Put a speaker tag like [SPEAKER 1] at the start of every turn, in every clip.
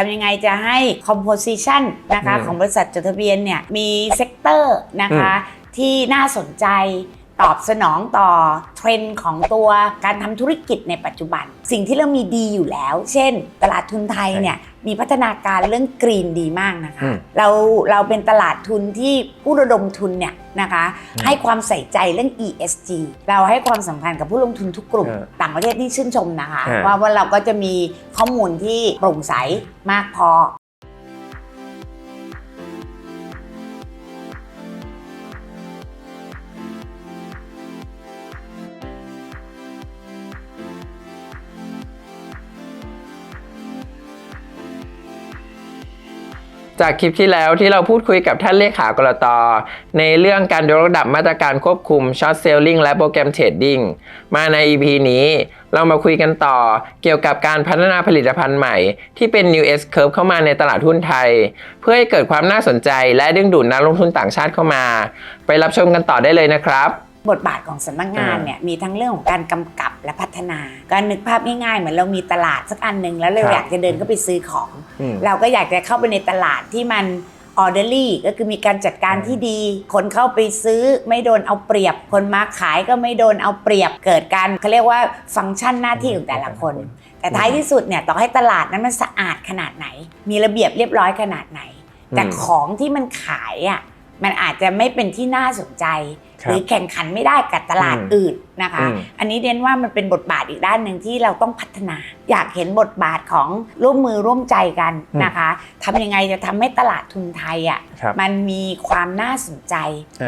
[SPEAKER 1] ทำยังไงจะให้ composition นะคะ
[SPEAKER 2] อืม
[SPEAKER 1] ของบริษัทจดทะเบียนเนี่ยมีเซกเตอร์นะคะที่น่าสนใจตอบสนองต่อเทรนด์ของตัวการทำธุรกิจในปัจจุบัน สิ่งที่เรามีดีอยู่แล้ว เช่น ตลาดทุนไทยเนี่ย มีพัฒนาการเรื่องกรีนดีมากนะคะ
[SPEAKER 2] อืม
[SPEAKER 1] เราเราเป็นตลาดทุนที่ผู้ระดมทุนเนี่ยนะคะ
[SPEAKER 2] อืม
[SPEAKER 1] ให้ความใส่ใจเรื่อง ESG เราให้ความสำคัญกับผู้ลงทุนทุกกลุ่ม
[SPEAKER 2] เออ
[SPEAKER 1] ต่างประเทศนี่ชื่นชมนะคะ
[SPEAKER 2] เออ
[SPEAKER 1] ว่าว่าเราก็จะมีข้อมูลที่โปร่งใสมากพอ
[SPEAKER 2] จากคลิปที่แล้วที่เราพูดคุยกับท่านเลขากรตในเรื่องการยกระดับมาตรการควบคุมช็อตเซลลิงและโปรแกรมเทรดดิ้งมาใน EP นี้ เรามาคุยกันต่อเกี่ยวกับการพัฒนาผลิตภัณฑ์ใหม่ ที่เป็น New S Curve เข้ามาในตลาดหุ้นไทย เพื่อให้เกิดความน่าสนใจและดึงดูดนักลงทุนต่างชาติเข้ามา ไปรับชมกันต่อได้เลยนะครับ
[SPEAKER 1] บทบาทของสำนักงาน
[SPEAKER 2] อ่า
[SPEAKER 1] เนี่ยมีทั้งเรื่องของการกำกับและพัฒนาการนึกภาพง่ายๆ เหมือนเรามีตลาดสักอันหนึ่งแล้วเรา
[SPEAKER 2] ครับ
[SPEAKER 1] อยากจะเดินเข้าไปซื้อของ
[SPEAKER 2] อืม
[SPEAKER 1] เราก็อยากจะเข้าไปในตลาดที่มันออเดอรี่ก็คือมีการจัดการ
[SPEAKER 2] อืม
[SPEAKER 1] ที่ดี คนเข้าไปซื้อไม่โดนเอาเปรียบ คนมาขายก็ไม่โดนเอาเปรียบเกิดการเขาเรียกว่าฟังก์ชันหน้าที่ของแต่ละคน แต่ท้ายที่สุดเนี่ยต่อให้ตลาดนั้นมันสะอาดขนาดไหน มีระเบียบเรียบร้อยขนาดไหน แต่
[SPEAKER 2] อืม
[SPEAKER 1] ของที่มันขายอะ มันอาจจะไม่เป็นที่น่าสนใจ
[SPEAKER 2] ครั
[SPEAKER 1] ห
[SPEAKER 2] บ
[SPEAKER 1] รือแข่งขันไม่ได้กับตลาด
[SPEAKER 2] อืม
[SPEAKER 1] อื่นนะคะ
[SPEAKER 2] อืม
[SPEAKER 1] อันนี้เรียนว่ามันเป็นบทบาทอีกด้านหนึ่งที่เราต้องพัฒนา อยากเห็นบทบาทของร่วมมือร่วมใจกันนะคะทำยังไงจะทำให้ตลาดทุนไทยอะ
[SPEAKER 2] ครับ
[SPEAKER 1] มันมีความน่าสนใจ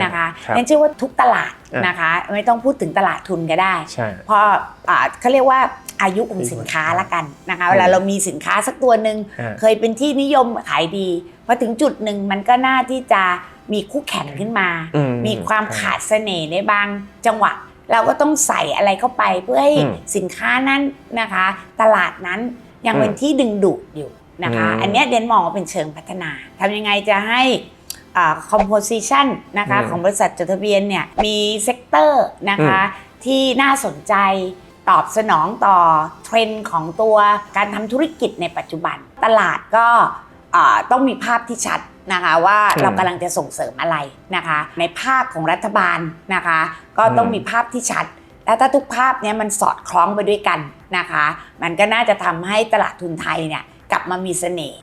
[SPEAKER 1] นะคะ
[SPEAKER 2] ครับ
[SPEAKER 1] นั่นเชื่อว่าทุกตลาด
[SPEAKER 2] อะ
[SPEAKER 1] นะคะ ไม่ต้องพูดถึงตลาดทุนก็ได้
[SPEAKER 2] ใช่
[SPEAKER 1] เพราะอ่าเขาเรียกว่าอายุของสินค้าละกันนะคะ
[SPEAKER 2] อืม
[SPEAKER 1] เวลาเรามีสินค้าสักตัวหนึ่ง
[SPEAKER 2] อ่า
[SPEAKER 1] เคยเป็นที่นิยมขายดีพอถึงจุดหนึ่งมันก็น่าที่จะ มีคู่แข่งขึ้นมา
[SPEAKER 2] อื
[SPEAKER 1] มีความขาดเสน่ห์ในบางจังหวะ เราก็ต้องใส่อะไรเข้าไปเพื่อให้
[SPEAKER 2] อืม
[SPEAKER 1] สินค้านั้นนะคะ ตลาดนั้นยังเป็น
[SPEAKER 2] อืม
[SPEAKER 1] ที่ดึงดูดอยู่นะคะ
[SPEAKER 2] อืม
[SPEAKER 1] อันเนี้ยเดนมองว่าเป็นเชิงพัฒนาทำยังไงจะให้อ่า composition นะคะ
[SPEAKER 2] อืม
[SPEAKER 1] ของบริษัทจดทะเบียนเนี่ยมีเซกเตอร์นะคะที่น่าสนใจตอบสนองต่อเทรนด์ของตัวการทำธุรกิจในปัจจุบัน ตลาดก็อ่าต้องมีภาพที่ชัด นะคะว่า
[SPEAKER 2] อืม
[SPEAKER 1] เรากำลังจะส่งเสริมอะไรนะคะ ในภาคของรัฐบาลนะคะ ก็ต้อง
[SPEAKER 2] อืม
[SPEAKER 1] มีภาพที่ชัด และถ้าทุกภาพเนี้ยมันสอดคล้องไปด้วยกันนะคะ มันก็น่าจะทำให้ตลาดทุนไทยเนี่ยกลับมามีเสน่ห์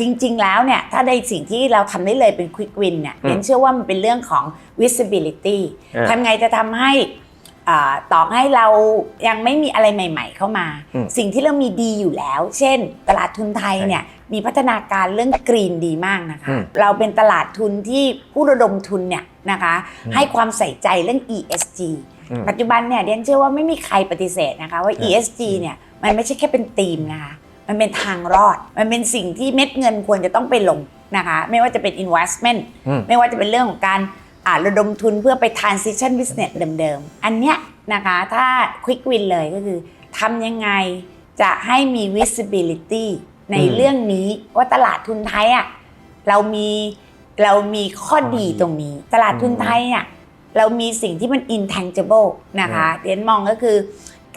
[SPEAKER 1] จริงๆ แล้วเนี่ยถ้าในสิ่งที่เราทำได้เลยเป็น quick win เนี่ย
[SPEAKER 2] อืม
[SPEAKER 1] เรนเชื่อว่ามันเป็นเรื่องของ visibility
[SPEAKER 2] อ่า
[SPEAKER 1] ทำไงจะทำให้อ่า ต่อให้เรายังไม่มีอะไรใหม่ ๆ เข้ามา
[SPEAKER 2] อืม
[SPEAKER 1] สิ่งที่เรามีดีอยู่แล้ว เช่น ตลาดทุนไทยเนี่ยมีพัฒนาการเรื่องกรีนดีมากนะคะ
[SPEAKER 2] อืม
[SPEAKER 1] เราเป็นตลาดทุนที่ผู้ระดมทุนเนี่ยนะคะ
[SPEAKER 2] อืม
[SPEAKER 1] ให้ความใส่ใจเรื่อง ESG
[SPEAKER 2] อืม
[SPEAKER 1] ปัจจุบันเนี่ยเดนเชื่อว่าไม่มีใครปฏิเสธนะคะว่า
[SPEAKER 2] ครับ
[SPEAKER 1] ESG เนี่ยมันไม่ใช่แค่เป็นธีมนะคะมันเป็นทางรอด มันเป็นสิ่งที่เม็ดเงินควรจะต้องไปลงนะคะ ไม่ว่าจะเป็น investment
[SPEAKER 2] อืม
[SPEAKER 1] ไม่ว่าจะเป็นเรื่องของการอ่า ระดมทุนเพื่อไป transition business เดิมๆ อันเนี้ยนะคะถ้า quick win เลยก็คือทำยังไงจะให้มี visibility ใน
[SPEAKER 2] อืม
[SPEAKER 1] เรื่องนี้ว่าตลาดทุนไทยอะเรามีเรามีข้อดี
[SPEAKER 2] ข้อดี
[SPEAKER 1] ตรงนี้ ตลาดทุนไทยอะเรามีสิ่งที่มัน intangible นะคะเรียนมองก็คือ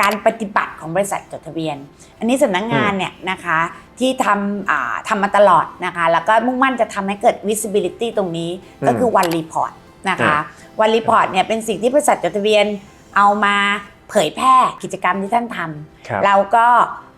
[SPEAKER 1] การปฏิบัติของบริษัทจดทะเบียน อันนี้สำนักงานเนี่ยนะคะที่ทำอ่าทำมาตลอดนะคะแล้วก็มุ่งมั่นจะทำให้เกิด visibility ตรงนี้
[SPEAKER 2] อืม
[SPEAKER 1] ก็คือ one report นะคะ
[SPEAKER 2] อ่า
[SPEAKER 1] วันรีพอร์ตเนี่ยเป็นสิ่งที่บริษัทจดทะเบียนเอามาเผยแพร่กิจกรรมที่ท่านท
[SPEAKER 2] ครับำ
[SPEAKER 1] เราก็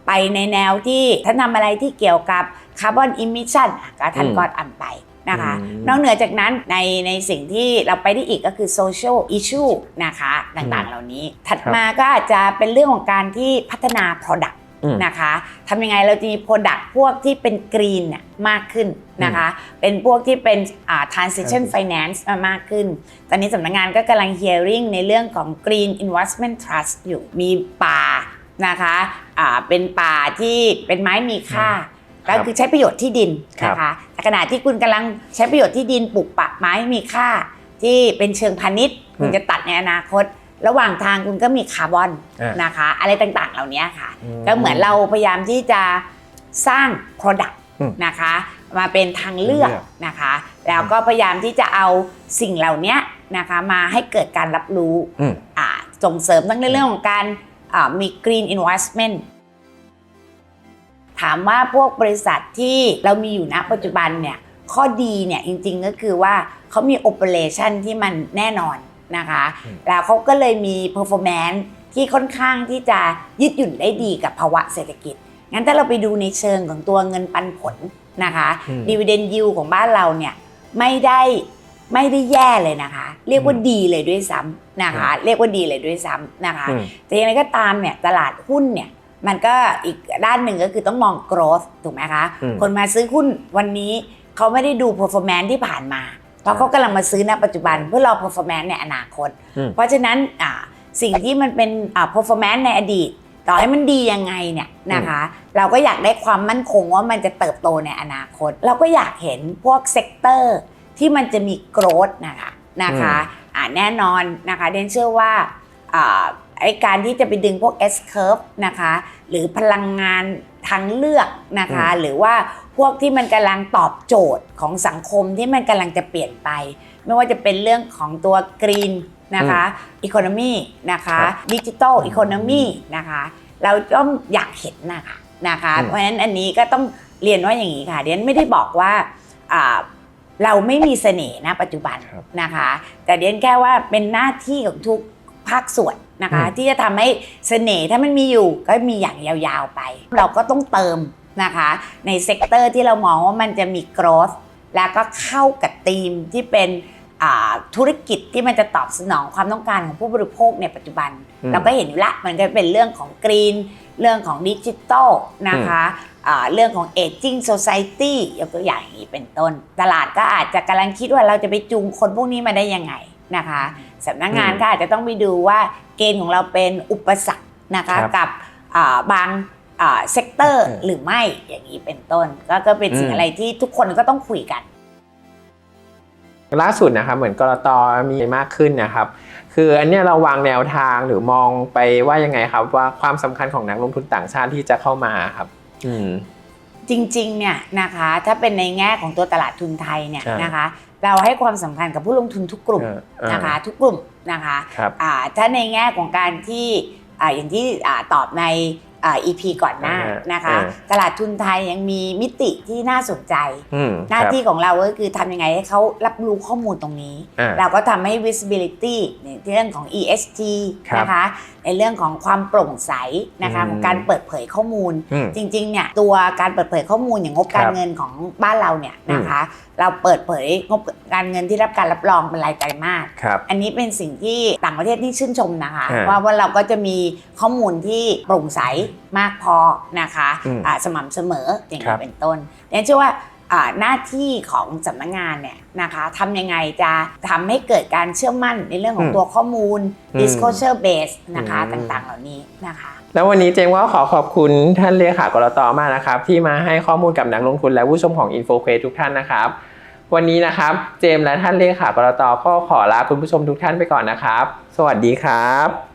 [SPEAKER 1] ไปในแนวที่ท่านทำอะไรที่เกี่ยวกับคาร์บอนอิมิชันก็ท่าน
[SPEAKER 2] อืม
[SPEAKER 1] ก็อ่านไปนะคะ
[SPEAKER 2] อืม
[SPEAKER 1] นอกเหนือจากนั้นในในสิ่งที่เราไปได้อีกก็คือ social issue นะคะต่างๆเหล่านี้ ถัด
[SPEAKER 2] ครับ
[SPEAKER 1] มาก็อาจจะเป็นเรื่องของการที่พัฒนา product
[SPEAKER 2] อืม
[SPEAKER 1] นะคะทำยังไงเราจะมี Product พวกที่เป็นกรีนเนี่ยมากขึ้นนะคะ เป็นพวกที่เป็นอ่า transition finance มามากขึ้น ตอนนี้สำนักงานก็กำลัง hearing ในเรื่องของ Green Investment Trust อยู่มีป่านะคะอ่าเป็นป่าที่เป็นไม้มีค่า
[SPEAKER 2] ครับ
[SPEAKER 1] ก็คือใช้ประโยชน์ที่ดินนะคะแต่ขณะที่คุณกำลังใช้ประโยชน์ที่ดินปลูกป่าไม้มีค่า ที่เป็นเชิงพาณิชย์ คุณจะตัดในอนาคต ระหว่างทางคุณก็มีคาร์บอน
[SPEAKER 2] อะ
[SPEAKER 1] นะคะ อะไรต่างๆ เหล่านี้ค่ะ
[SPEAKER 2] อืม
[SPEAKER 1] ก็เหมือนเราพยายามที่จะสร้าง Product
[SPEAKER 2] อืม
[SPEAKER 1] นะคะ มาเป็นทางเลือก
[SPEAKER 2] เลือก
[SPEAKER 1] นะคะ แล้วก็พยายามที่จะเอาสิ่งเหล่านี้นะคะมาให้เกิดการรับรู้
[SPEAKER 2] อืม
[SPEAKER 1] อ่าส่งเสริมทั้งในเรื่องของการอ่ามี Green Investment ถามว่าพวกบริษัทที่เรามีอยู่ณปัจจุบันเนี่ยข้อดีเนี่ยจริงๆก็คือว่าเขามีโอเปอเรชันที่มันแน่นอน นะคะ
[SPEAKER 2] อืม
[SPEAKER 1] แล้วเขาก็เลยมี performance ที่ค่อนข้างที่จะยืดหยุ่นได้ดีกับภาวะเศรษฐกิจ งั้นถ้าเราไปดูในเชิงของตัวเงินปันผลนะคะ
[SPEAKER 2] อืม
[SPEAKER 1] dividend yield ของบ้านเราเนี่ยไม่ได้ไม่ได้แย่เลยนะคะ เรียกว่า
[SPEAKER 2] อืม
[SPEAKER 1] ดีเลยด้วยซ้ำนะคะ เรียกว่าดีเลยด้วยซ้ำนะคะ
[SPEAKER 2] อืม
[SPEAKER 1] แต่อย่างไรก็ตามเนี่ยตลาดหุ้นเนี่ยมันก็อีกด้านหนึ่งก็คือต้องมอง growth ถูกไหมคะ
[SPEAKER 2] อืม
[SPEAKER 1] คนมาซื้อหุ้นวันนี้เขาไม่ได้ดู performance ที่ผ่านมา เพราะเขากำลังมาซื้อณปัจจุบันเพื่อรอ performance ในอนาคต
[SPEAKER 2] อืม
[SPEAKER 1] เพราะฉะนั้นอ่าสิ่งที่มันเป็นอ่า performance ในอดีต ต่อให้มันดียังไงเนี่ยนะคะ เราก็อยากได้ความมั่นคงว่ามันจะเติบโตในอนาคต เราก็อยากเห็นพวกเซกเตอร์ที่มันจะมี growth นะคะนะคะอ่าแน่นอนนะคะเดนเชื่อว่าอ่าไอการที่จะไปดึงพวก S curve นะคะ หรือพลังงาน ทางเลือกนะคะ หรือว่าพวกที่มันกำลังตอบโจทย์ของสังคมที่มันกำลังจะเปลี่ยนไป ไม่ว่าจะเป็นเรื่องของตัวกรีนนะคะอีโคโนมีนะคะ
[SPEAKER 2] ครับ
[SPEAKER 1] ดิจิทัลอีโคโนมีนะคะเราต้องอยากเห็นนะคะนะคะ
[SPEAKER 2] อืม
[SPEAKER 1] เพราะฉะนั้นอันนี้ก็ต้องเรียนว่าอย่างนี้ค่ะเดียนไม่ได้บอกว่าอ่าเราไม่มีเสน่ห์นะปัจจุบัน
[SPEAKER 2] ครับ
[SPEAKER 1] นะคะ แต่เดียนแค่ว่าเป็นหน้าที่ของทุก ภาคส่วนนะคะ
[SPEAKER 2] อืม
[SPEAKER 1] ที่จะทำให้เสน่ห์ถ้ามันมีอยู่ก็มีอย่างยาวๆไป เราก็ต้องเติมนะคะ ในเซกเตอร์ที่เรามองว่ามันจะมี growth แล้วก็เข้ากับธีมที่เป็นอ่าธุรกิจที่มันจะตอบสนองความต้องการของผู้บริโภคในปัจจุบัน
[SPEAKER 2] อืม
[SPEAKER 1] เราก็เห็นอยู่ละมันก็เป็นเรื่องของกรีน เรื่องของดิจิทัลนะคะอ่าเรื่องของ aging society ยกตัวอย่างอย่างนี้เป็นต้น ตลาดก็อาจจะกำลังคิดว่าเราจะไปจูงคนพวกนี้มาได้ยังไง นะคะสำนักงาน
[SPEAKER 2] อืม
[SPEAKER 1] ก็อาจจะต้องไปดูว่าเกณฑ์ของเราเป็นอุปสรรคนะคะ
[SPEAKER 2] ครับ
[SPEAKER 1] กับอ่าบางเซกเตอร์
[SPEAKER 2] เออ
[SPEAKER 1] หรือไม่อย่างนี้เป็นต้น ก็ก็เป็นสิ่ง
[SPEAKER 2] อืม
[SPEAKER 1] อะไรที่ทุกคนก็ต้องคุยกัน
[SPEAKER 2] ล่าสุดนะครับเหมือนกรตมีมากขึ้นนะครับ คืออันเนี้ยเราวางแนวทางหรือมองไปว่ายังไงครับว่าความสำคัญของนักลงทุนต่างชาติที่จะเข้ามาครับ อืม
[SPEAKER 1] จริงๆเนี่ยนะคะถ้าเป็นในแง่ของตัวตลาดทุนไทยเนี่ย
[SPEAKER 2] ใช่
[SPEAKER 1] นะคะ เราให้ความสำคัญกับผู้ลงทุนทุกกลุ่ม
[SPEAKER 2] เออเออ
[SPEAKER 1] นะคะทุกกลุ่มนะคะ
[SPEAKER 2] ครับ
[SPEAKER 1] อ่าถ้าในแง่ของการที่อ่าอย่างที่อ่าตอบใน อ่า EP ก่อนหน้า
[SPEAKER 2] เออ
[SPEAKER 1] นะคะ
[SPEAKER 2] เออ
[SPEAKER 1] ตลาดทุนไทยยังมีมิติที่น่าสนใจ
[SPEAKER 2] อืม
[SPEAKER 1] หน้า
[SPEAKER 2] ครับ
[SPEAKER 1] ที่ของเราก็คือทำยังไงให้เขารับรู้ข้อมูลตรงนี้
[SPEAKER 2] อ่า
[SPEAKER 1] เราก็ทำให้ visibility ในเรื่องของ ESG
[SPEAKER 2] ครับ
[SPEAKER 1] นะคะ ในเรื่องของความโปร่งใสนะคะ
[SPEAKER 2] อืม
[SPEAKER 1] ของการเปิดเผยข้อมูล
[SPEAKER 2] อืม
[SPEAKER 1] จริงๆเนี่ยตัวการเปิดเผยข้อมูลอย่างงบการ
[SPEAKER 2] ครับ
[SPEAKER 1] เงินของบ้านเราเนี่ยนะคะ เราเปิดเผยงบการเงินที่รับการรับรองเป็นรายไตรมาส
[SPEAKER 2] ครับ
[SPEAKER 1] อันนี้เป็นสิ่งที่ต่างประเทศที่ชื่นชมนะคะ
[SPEAKER 2] อ่า
[SPEAKER 1] ว่าว่าเราก็จะมีข้อมูลที่โปร่งใสมากพอนะคะ
[SPEAKER 2] อืม
[SPEAKER 1] อ่าสม่ำเสมออย่าง
[SPEAKER 2] ครั
[SPEAKER 1] นี้
[SPEAKER 2] บ
[SPEAKER 1] เป็นต้นเนี่ยเชื่อว่าอ่าหน้าที่ของสำนักงานเนี่ยนะคะทำยังไงจะทำให้เกิดการเชื่อมั่นในเรื่องของ
[SPEAKER 2] อืม
[SPEAKER 1] ตัวข้อมูล
[SPEAKER 2] อืม
[SPEAKER 1] disclosure base นะคะ
[SPEAKER 2] อืม
[SPEAKER 1] ต่างๆ เหล่านี้นะคะ
[SPEAKER 2] แล้ววันนี้เจงว่าขอขอบคุณท่านเลขากรตมากนะครับ ที่มาให้ข้อมูลกับนักลงทุนและผู้ชมของ InfoQuest ทุกท่านนะครับ วันนี้นะครับเจมส์และท่านเลขากรตก็ขอลาคุณผู้ชมทุกท่านไปก่อนนะครับ สวัสดีครับ